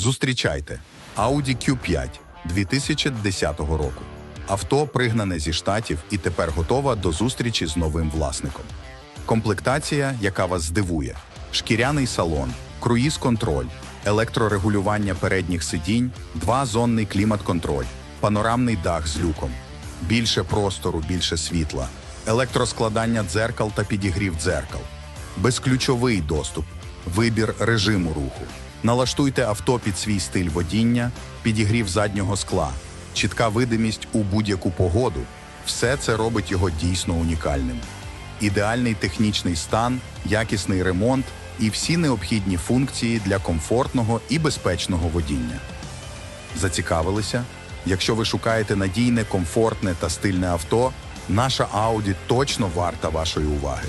Зустрічайте Audi Q5 2010 року. Авто пригнане зі штатів і тепер готова до зустрічі з новим власником. Комплектація, яка вас здивує: шкіряний салон, круїз-контроль, електрорегулювання передніх сидінь, двозонний клімат-контроль, панорамний дах з люком, більше простору, більше світла, електроскладання дзеркал та підігрів дзеркал, безключовий доступ, вибір режиму руху. Налаштуйте авто під свій стиль водіння, підігрів заднього скла, чітка видимість у будь-яку погоду. Все це робить його дійсно унікальним. Ідеальний технічний стан, якісний ремонт і всі необхідні функції для комфортного і безпечного водіння. Зацікавилися? Якщо ви шукаєте надійне, комфортне та стильне авто, наша Audi точно варта вашої уваги.